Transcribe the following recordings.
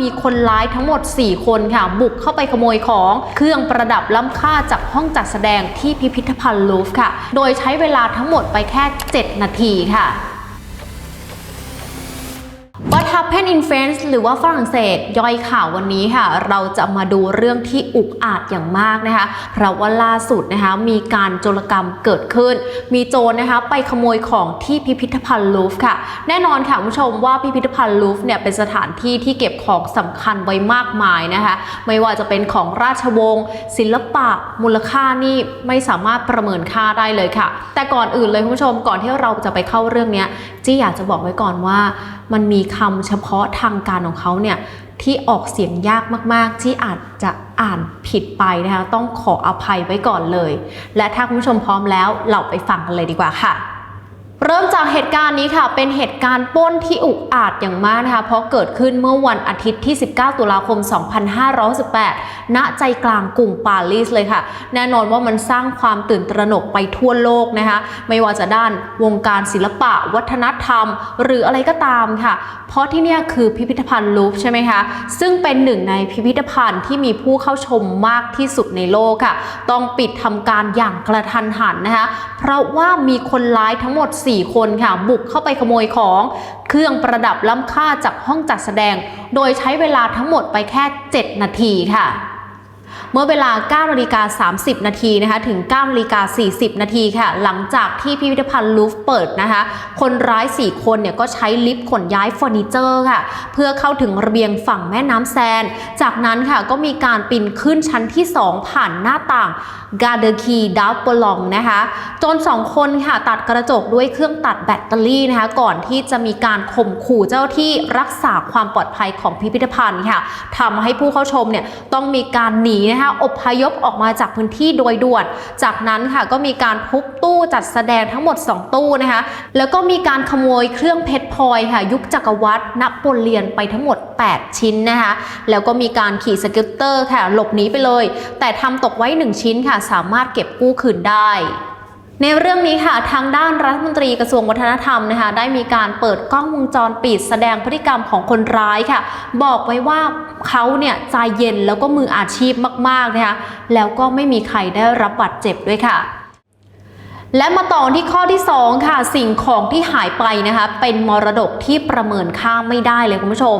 มีคนร้ายทั้งหมด 4 คนค่ะ บุกเข้าไปขโมยของเครื่องประดับล้ำค่าจากห้องจัดแสดงที่พิพิธภัณฑ์ลูฟค่ะ โดยใช้เวลาทั้งหมดไปแค่ 7 นาทีค่ะ What happened in France หรือว่าฝรั่งเศสย่อยข่าววันนี้ค่ะ เราจะมาดูเรื่องที่อุกอาจอย่างมากนะคะ เพราะว่าล่าสุดนะคะมีการโจรกรรมเกิดขึ้น มีโจรนะคะไปขโมยของที่พิพิธภัณฑ์ลูฟ์ค่ะ แน่นอนค่ะคุณผู้ชมว่าพิพิธภัณฑ์ลูฟ์เนี่ยเป็นสถานที่ที่เก็บของสำคัญไว้มากมายนะคะ ไม่ว่าจะเป็นของราชวงศ์ศิลปะมูลค่านี่ไม่สามารถประเมินค่าได้เลยค่ะ แต่ก่อนอื่นเลยคุณผู้ชมก่อนที่เราจะไปเข้าเรื่องเนี้ยจี้อยากจะบอกไว้ก่อนว่า มันมีคำเฉพาะทางการของเขาเนี่ยที่ออกเสียงยากมากๆ ที่อาจจะอ่านผิดไปนะคะ ต้องขออภัยไว้ก่อนเลย และถ้าคุณผู้ชมพร้อมแล้วเราไปฟังกันเลยดีกว่าค่ะ เริ่มจากเหตุการณ์นี้ค่ะ เป็นเหตุการณ์ป้นที่อุกอาจอย่างมากนะคะ เพราะเกิดขึ้นเมื่อวันอาทิตย์ที่ 19 ตุลาคม 2518 ณ ใจกลางกรุงปารีสเลยค่ะ แน่นอนว่ามันสร้างความตื่นตระหนกไปทั่วโลกนะคะ ไม่ว่าจะด้านวงการศิลปะ วัฒนธรรม หรืออะไรก็ตามค่ะ เพราะที่นี่คือพิพิธภัณฑ์ลูฟใช่ไหมคะ ซึ่งเป็นหนึ่งในพิพิธภัณฑ์ที่มีผู้เข้าชมมากที่สุดในโลกค่ะ ต้องปิดทำการอย่างกระทันหันนะคะ เพราะว่ามีคนร้ายทั้งหมด4 4 คนค่ะ บุกเข้าไปขโมยของเครื่องประดับล้ำค่าจากห้องจัดแสดง โดยใช้เวลาทั้งหมดไปแค่ 7 นาทีค่ะ เมื่อเวลา9นาฬิกา30 นาทีนะคะถึง9นาฬิกา40 นาทีค่ะ หลังจากที่พิพิธภัณฑ์ลูฟเปิดนะคะ คนร้าย 4 คนเนี่ยก็ใช้ลิฟต์ขนย้ายเฟอร์นิเจอร์ค่ะ เพื่อเข้าถึงระเบียงฝั่งแม่น้ำแซน จากนั้นค่ะก็มีการปีนขึ้นชั้นที่ 2 ผ่านหน้าต่างกาเดคีดับเปลองนะคะจน 2 คนค่ะตัดกระจกด้วยเครื่องตัดแบตเตอรี่นะคะ ก่อนที่จะมีการข่มขู่เจ้าที่รักษาความปลอดภัยของพิพิธภัณฑ์ค่ะทำให้ผู้เข้าชมเนี่ยต้องมีการหนีนะคะอพยพออกมาจากพื้นที่โดยด่วน จากนั้นค่ะก็มีการทุบตู้จัดแสดงทั้งหมด 2 ตู้นะคะ แล้วก็มีการขโมยเครื่องเพชรพลอยค่ะ ยุคจักรวรรดินโปเลียนไปทั้งหมด 8 ชิ้นนะคะ แล้วก็มีการขี่สกูตเตอร์ค่ะหลบหนีไปเลย แต่ทำตกไว้ 1 ชิ้นค่ะ สามารถเก็บกู้คืนได้ ในเรื่องนี้ค่ะทางด้านรัฐมนตรีกระทรวงวัฒนธรรมนะคะได้มีการเปิดกล้องวงจรปิดแสดงพฤติกรรมของคนร้ายค่ะ บอกไว้ว่าเขาเนี่ยใจเย็นแล้วก็มืออาชีพมากๆนะคะแล้วก็ไม่มีใครได้รับบาดเจ็บด้วยค่ะ และมาต่อที่ข้อที่ 2 ค่ะ สิ่งของที่หายไปนะคะ เป็นมรดกที่ประเมินค่าไม่ได้เลยคุณผู้ชม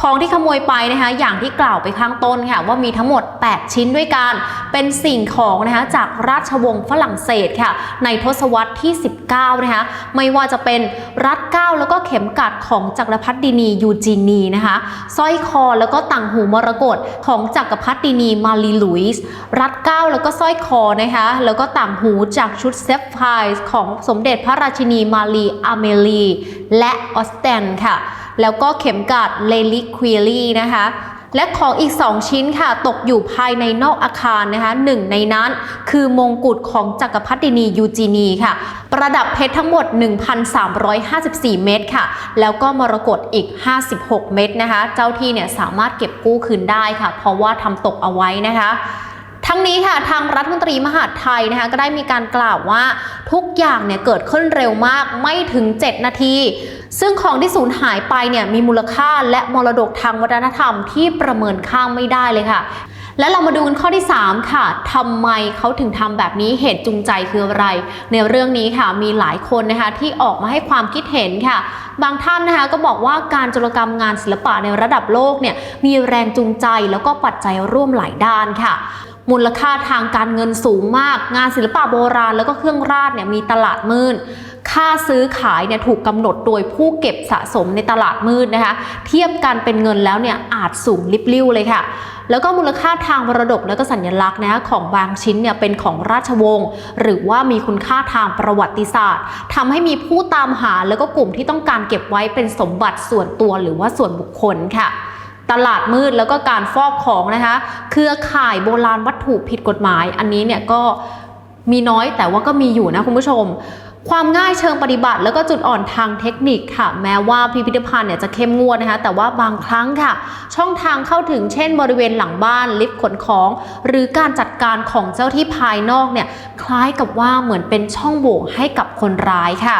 ของที่ขโมยไปนะคะ อย่างที่กล่าวไปข้างต้นค่ะ ว่ามีทั้งหมด 8 ชิ้นด้วยกัน เป็นสิ่งของนะคะจากราชวงศ์ฝรั่งเศสค่ะ ในทศวรรษที่ 19 นะคะ ไม่ว่าจะเป็นรัดเก้าแล้วก็เข็มกัดของจักรพรรดินียูจีนีนะคะสร้อยคอแล้วก็ต่างหูมรกตของจักรพรรดินีมารีลุยส์รัดเก้าแล้วก็สร้อยคอนะคะแล้วก็ต่างหูจากชุดเซฟไพร์ของสมเด็จพระราชินีมารีอาเมลีและออสแตนค่ะ แล้วก็เข็มกัดเลลิควีลีนะคะและของอีก 2 ชิ้นค่ะ ตกอยู่ภายในนอกอาคารนะคะหนึ่งในนั้นคือมงกุฎของจักรพรรดินียูจีนีค่ะ ประดับเพชรทั้งหมด 1,354 เม็ดค่ะ แล้วก็มรกตอีก 56 เม็ดนะคะ เจ้าที่เนี่ยสามารถเก็บกู้คืนได้ค่ะ เพราะว่าทำตกเอาไว้นะคะ ทั้งนี้ค่ะทางรัฐมนตรีมหาดไทยนะคะก็ได้มีการกล่าวว่าทุกอย่างเนี่ยเกิดขึ้นเร็วมากไม่ถึง 7 นาที ซึ่งของที่สูญหายไปเนี่ยมีมูลค่าและมรดกทางวัฒนธรรมที่ประเมินค่าไม่ได้เลยค่ะและเรามาดูกันข้อที่ 3 ค่ะทำไมเขาถึงทำแบบนี้ เหตุจูงใจคืออะไร ในเรื่องนี้ค่ะ มีหลายคนนะคะที่ออกมาให้ความคิดเห็นค่ะ บางท่านนะคะก็บอกว่าการโจรกรรมงานศิลปะในระดับโลกเนี่ย มีแรงจูงใจแล้วก็ปัจจัยร่วมหลายด้านค่ะ มูลค่าทางการเงินสูงมาก งานศิลปะโบราณแล้วก็เครื่องราชเนี่ยมีตลาดมืดค่าซื้อขายเนี่ยถูกกำหนดโดยผู้เก็บสะสมในตลาดมืดนะคะ เทียบกันเป็นเงินแล้วเนี่ยอาจสูงลิบลิ่วเลยค่ะ แล้วก็มูลค่าทางมรดกแล้วก็สัญลักษณ์นะคะของบางชิ้นเนี่ยเป็นของราชวงศ์หรือว่ามีคุณค่าทางประวัติศาสตร์ทำให้มีผู้ตามหาแล้วก็กลุ่มที่ต้องการเก็บไว้เป็นสมบัติส่วนตัวหรือว่าส่วนบุคคลค่ะ ตลาดมืดแล้วก็การฟอกของนะคะเครือข่ายโบราณวัตถุผิดกฎหมาย อันนี้เนี่ยก็มีน้อยแต่ว่าก็มีอยู่นะคุณผู้ชม ความง่ายเชิงปฏิบัติ แล้วก็จุดอ่อนทางเทคนิคค่ะ แม้ว่าพิพิธภัณฑ์เนี่ยจะเข้มงวดนะคะ แต่ว่าบางครั้งค่ะ ช่องทางเข้าถึงเช่นบริเวณหลังบ้านลิฟต์ขนของ หรือการจัดการของเจ้าที่ภายนอกเนี่ยคล้ายกับว่าเหมือนเป็นช่องโหว่ให้กับคนร้ายค่ะ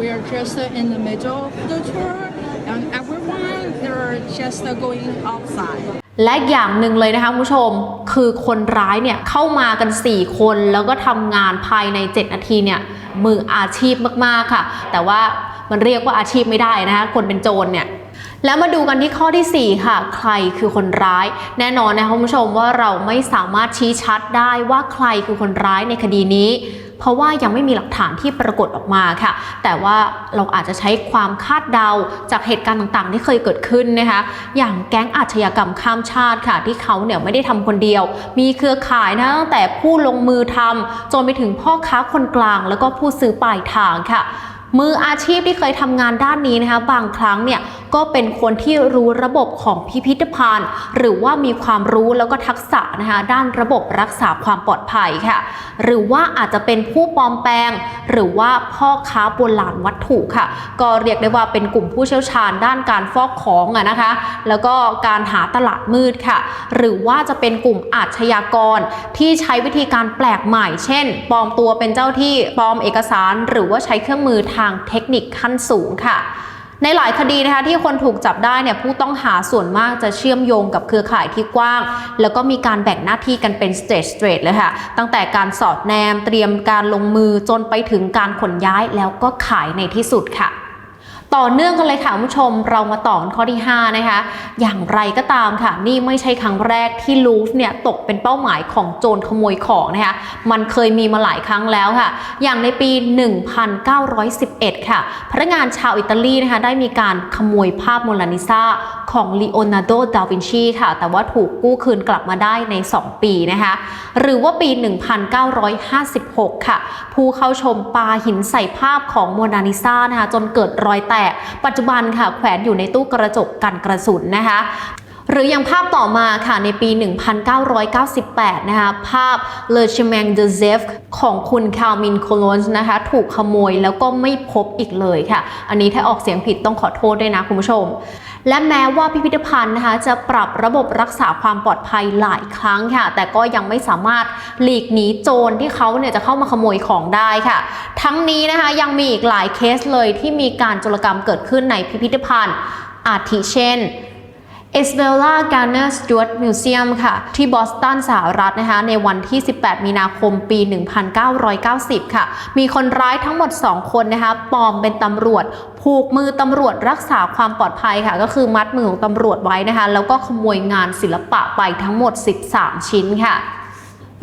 We are just in the middle of the tour, and everyone there are Chester going outside. และอย่างหนึ่งเลยนะคะคุณผู้ชม คือคนร้ายเนี่ยเข้ามากัน 4 คนแล้วก็ทำงานภายใน 7 นาทีเนี่ยมืออาชีพมากๆค่ะ แต่ว่ามันเรียกว่าอาชีพไม่ได้นะคะคนเป็นโจรเนี่ยแล้วมาดูกันที่ข้อทีสี่4 ค่ะ ใครคือคนร้าย แน่นอนนะคะคุณผู้ชมว่าเราไม่สามารถชี้ชัดได้ว่าใครคือคนร้ายในคดีนี้ เพราะว่ายังไม่มีหลักฐานที่ปรากฏออกมาค่ะ แต่ว่าเราอาจจะใช้ความคาดเดาจากเหตุการณ์ต่างๆ ที่เคยเกิดขึ้นนะคะ อย่างแก๊งอาชญากรรมข้ามชาติค่ะ ที่เขาเนี่ยไม่ได้ทำคนเดียว มีเครือข่ายนะตั้งแต่ผู้ลงมือทำจนไปถึงพ่อค้าคนกลาง แล้วก็ผู้ซื้อปลายทางค่ะ มืออาชีพที่เคยทำงานด้านนี้นะคะ บางครั้งเนี่ย ก็เป็นคนที่รู้ระบบของพิพิธภัณฑ์ หรือว่ามีความรู้แล้วก็ทักษะนะคะด้านระบบรักษาความปลอดภัยค่ะ หรือว่าอาจจะเป็นผู้ปลอมแปลง หรือว่าพ่อค้าโบราณวัตถุค่ะ ก็เรียกได้ว่าเป็นกลุ่มผู้เชี่ยวชาญด้านการฟอกของอะนะคะ แล้วก็การหาตลาดมืดค่ะ หรือว่าจะเป็นกลุ่มอาชญากรที่ใช้วิธีการแปลกใหม่ เช่นปลอมตัวเป็นเจ้าที่ปลอมเอกสาร หรือว่าใช้เครื่องมือทางเทคนิคขั้นสูงค่ะ ในหลายคดีนะคะที่คนถูกจับได้เนี่ยผู้ต้องหาส่วนมากจะเชื่อมโยงกับเครือข่ายที่กว้าง แล้วก็มีการแบ่งหน้าที่กันเป็นสเตจสเตรทเลยค่ะ ตั้งแต่การสอดแนมเตรียมการลงมือจนไปถึงการขนย้ายแล้วก็ขายในที่สุดค่ะ ต่อเนื่องกันเลยค่ะคุณผู้ชมเรามาต่อข้อที่ 5 นะคะ อย่างไรก็ตามค่ะ นี่ไม่ใช่ครั้งแรกที่ลูฟเนี่ยตกเป็นเป้าหมายของโจรขโมยของนะคะ มันเคยมีมาหลายครั้งแล้วค่ะ อย่างในปี 1911 ค่ะ พนักงานชาวอิตาลีนะคะ ได้มีการขโมยภาพโมนาลิซาของลีโอนาร์โด ดาวินชีค่ะ แต่ว่าถูกกู้คืนกลับมาได้ใน 2 ปีนะคะ หรือว่าปี 1956 ค่ะ ผู้เข้าชมปาหินใส่ภาพของโมนาลิซานะคะจนเกิดรอยแตกปัจจุบันค่ะแขวนอยู่ในตู้กระจกกันกระสุนนะคะหรืออย่างภาพต่อมาค่ะในปี 1998 นะคะภาพ Le Chemin de Zef ของคุณคาล์มินโคลอนส์นะคะถูกขโมยแล้วก็ไม่พบอีกเลยค่ะ อันนี้ถ้าออกเสียงผิดต้องขอโทษด้วยนะคุณผู้ชม และแม้ว่าพิพิธภัณฑ์นะคะจะปรับระบบรักษาความปลอดภัยหลายครั้งค่ะ แต่ก็ยังไม่สามารถหลีกหนีโจรที่เขาเนี่ยจะเข้ามาขโมยของได้ค่ะ ทั้งนี้นะคะยังมีอีกหลายเคสเลยที่มีการโจรกรรมเกิดขึ้นในพิพิธภัณฑ์อาทิเช่น เอสเบลล่าการ์เนอร์สจวตมิวเซียมค่ะ ที่บอสตันสหรัฐนะคะ ในวันที่ 18 มีนาคมปี 1990 ค่ะ มีคนร้ายทั้งหมด 2 คนนะคะปลอมเป็นตำรวจ ผูกมือตำรวจรักษาความปลอดภัยค่ะ ก็คือมัดมือของตำรวจไว้นะคะ แล้วก็ขโมยงานศิลปะไปทั้งหมด 13 ชิ้นค่ะ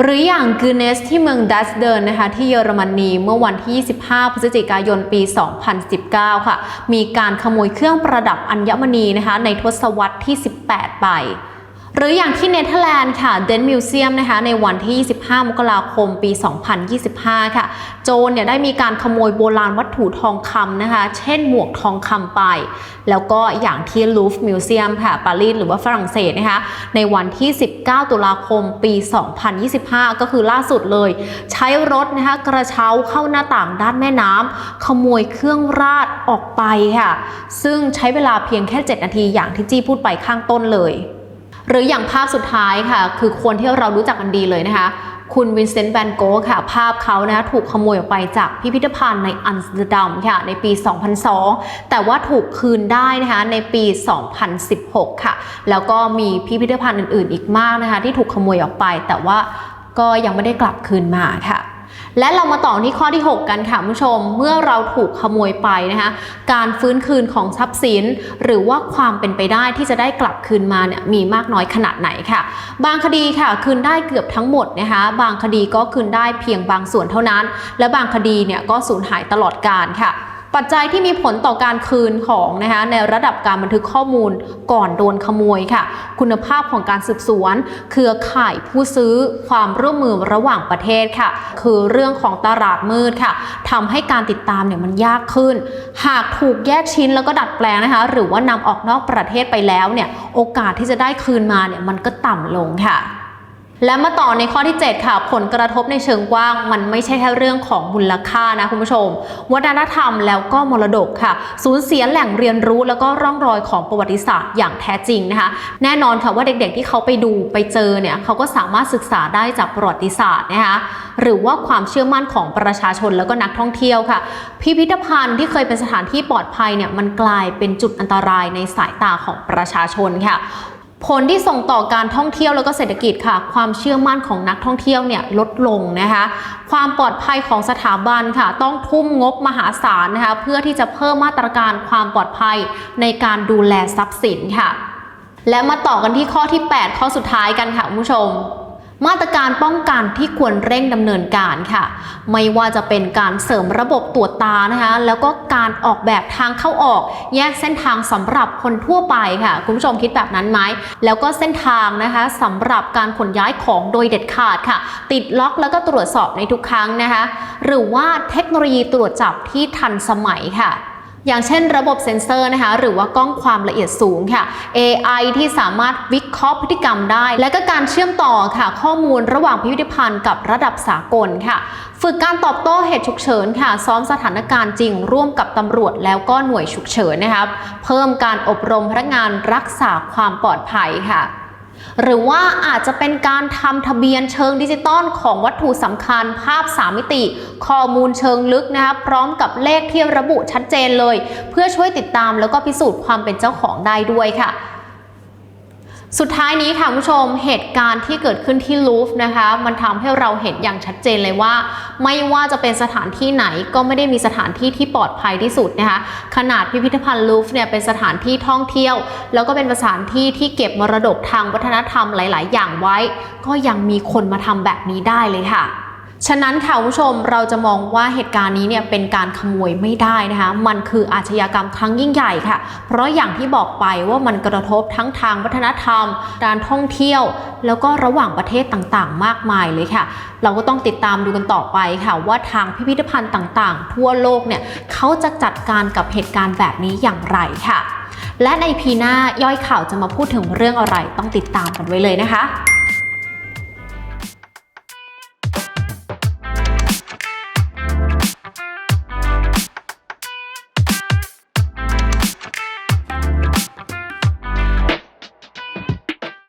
หรืออย่างกูเนสที่เมืองดัสเดินนะคะที่เยอรมนีเมื่อวันที่ 25 พฤศจิกายนปี 2019 ค่ะ มีการขโมยเครื่องประดับอัญมณีนะคะในทศวรรษที่ 18 ไป หรืออย่างที่เนเธอร์แลนด์ค่ะเดนมิวเซียมนะคะในวันที่ 25 มกราคมปี 2025 ค่ะ โจรเนี่ยได้มีการขโมยโบราณวัตถุทองคำนะคะ เช่นหมวกทองคำไป แล้วก็อย่างที่ลูฟมิวเซียมค่ะปารีสหรือว่าฝรั่งเศสนะคะ ในวันที่ 19 ตุลาคมปี 2025 ก็คือล่าสุดเลย ใช้รถนะคะกระเช้าเข้าหน้าต่างด้านแม่น้ำขโมยเครื่องราดออกไปค่ะ ซึ่งใช้เวลาเพียงแค่ 7 นาทีอย่างที่จี้พูดไปข้างต้นเลย หรืออย่างภาพสุดท้ายค่ะ คือคนที่เรารู้จักกันดีเลยนะคะ คุณวินเซนต์แวนโกค่ะ ภาพเขานะคะถูกขโมยออกไปจากพิพิธภัณฑ์ในอัมสเตอร์ดัมค่ะ ในปี 2002 แต่ว่าถูกคืนได้นะคะในปี 2016 ค่ะ แล้วก็มีพิพิธภัณฑ์อื่น ๆ อีกมากนะคะ ที่ถูกขโมยออกไป แต่ว่าก็ยังไม่ได้กลับคืนมาค่ะ และเรามาต่อที่ข้อที่ 6 กันค่ะผู้ชม เมื่อเราถูกขโมยไปนะคะการฟื้นคืนของทรัพย์สิน หรือว่าความเป็นไปได้ที่จะได้กลับคืนมาเนี่ยมีมากน้อยขนาดไหนค่ะ บางคดีค่ะคืนได้เกือบทั้งหมดนะคะบางคดีก็คืนได้เพียงบางส่วนเท่านั้น และบางคดีเนี่ยก็สูญหายตลอดการค่ะ ปัจจัยที่มีผลต่อการคืนของนะคะในระดับการบันทึกข้อมูลก่อนโดนขโมยค่ะ คุณภาพของการสืบสวน เครือข่ายผู้ซื้อความร่วมมือระหว่างประเทศค่ะ คือเรื่องของตลาดมืดค่ะทำให้การติดตามเนี่ยมันยากขึ้น หากถูกแยกชิ้นแล้วก็ดัดแปลงนะคะ หรือว่านำออกนอกประเทศไปแล้วเนี่ยโอกาสที่จะได้คืนมาเนี่ยมันก็ต่ำลงค่ะ และมาต่อในข้อที่ 7 ค่ะ ผลกระทบในเชิงกว้าง มันไม่ใช่แค่เรื่องของมูลค่านะคุณผู้ชม วัฒนธรรมแล้วก็มรดกค่ะ สูญเสียแหล่งเรียนรู้แล้วก็ร่องรอยของประวัติศาสตร์อย่างแท้จริงนะคะ แน่นอนค่ะว่าเด็กๆที่เขาไปดูไปเจอเนี่ยเขาก็สามารถศึกษาได้จากประวัติศาสตร์นะคะหรือว่าความเชื่อมั่นของประชาชนแล้วก็นักท่องเที่ยวค่ะ พิพิธภัณฑ์ที่เคยเป็นสถานที่ปลอดภัยเนี่ยมันกลายเป็นจุดอันตรายในสายตาของประชาชนค่ะ ผลที่ส่งต่อการท่องเที่ยวแล้วก็เศรษฐกิจค่ะ ความเชื่อมั่นของนักท่องเที่ยวเนี่ยลดลงนะคะ ความปลอดภัยของสถาบันค่ะ ต้องทุ่มงบมหาศาลนะคะ เพื่อที่จะเพิ่มมาตรการความปลอดภัยในการดูแลทรัพย์สินค่ะ และมาต่อกันที่ข้อที่ 8 ข้อสุดท้ายกันค่ะคุณผู้ชม มาตรการป้องกันที่ควรเร่งดำเนินการค่ะ ไม่ว่าจะเป็นการเสริมระบบตรวจตานะคะแล้วก็การออกแบบทางเข้าออก แยกเส้นทางสำหรับคนทั่วไปค่ะ คุณผู้ชมคิดแบบนั้นไหมแล้วก็เส้นทางนะคะสำหรับการขนย้ายของโดยเด็ดขาดค่ะ ติดล็อกแล้วก็ตรวจสอบในทุกครั้งนะคะ หรือว่าเทคโนโลยีตรวจจับที่ทันสมัยค่ะ อย่างเช่นระบบเซ็นเซอร์นะคะหรือว่ากล้องความละเอียดสูงค่ะ AI ที่สามารถวิเคราะห์พฤติกรรมได้ และก็การเชื่อมต่อค่ะ ข้อมูลระหว่างพิพิธภัณฑ์กับระดับสากลค่ะ ฝึกการตอบโต้เหตุฉุกเฉินค่ะ ซ้อมสถานการณ์จริง ร่วมกับตำรวจแล้วก็หน่วยฉุกเฉินนะครับ เพิ่มการอบรมพนักงานรักษาความปลอดภัยค่ะ หรือว่าอาจจะเป็นการทำทะเบียนเชิงดิจิตอลของวัตถุสำคัญภาพ 3 มิติ ข้อมูลเชิงลึกนะคะพร้อมกับเลขที่ระบุชัดเจนเลย เพื่อช่วยติดตามแล้วก็พิสูจน์ความเป็นเจ้าของได้ด้วยค่ะ สุดท้ายนี้ค่ะคุณผู้ชมเหตุการณ์ที่เกิดขึ้นที่ลูฟ์นะคะ มันทำให้เราเห็นอย่างชัดเจนเลยว่า ไม่ว่าจะเป็นสถานที่ไหนก็ไม่ได้มีสถานที่ที่ปลอดภัยที่สุดนะคะ ขนาดพิพิธภัณฑ์ลูฟ์เนี่ยเป็นสถานที่ท่องเที่ยว แล้วก็เป็นสถานที่ที่เก็บมรดกทางวัฒนธรรมหลาย ๆ อย่างไว้ ก็ยังมีคนมาทำแบบนี้ได้เลยค่ะ ฉะนั้นค่ะคุณผู้ชมเราจะมองว่าเหตุการณ์นี้เนี่ยเป็นการขโมยไม่ได้นะคะ มันคืออาชญากรรมครั้งยิ่งใหญ่ค่ะ เพราะอย่างที่บอกไปว่ามันกระทบทั้งทางวัฒนธรรม การท่องเที่ยว แล้วก็ระหว่างประเทศต่างๆ มากมายเลยค่ะ เราก็ต้องติดตามดูกันต่อไปค่ะ ว่าทางพิพิธภัณฑ์ต่างๆ ทั่วโลกเนี่ยเขาจะจัดการกับเหตุการณ์แบบนี้อย่างไรค่ะ และในพีหน้าย่อยข่าวจะมาพูดถึงเรื่องอะไรต้องติดตามกันไว้เลยนะคะ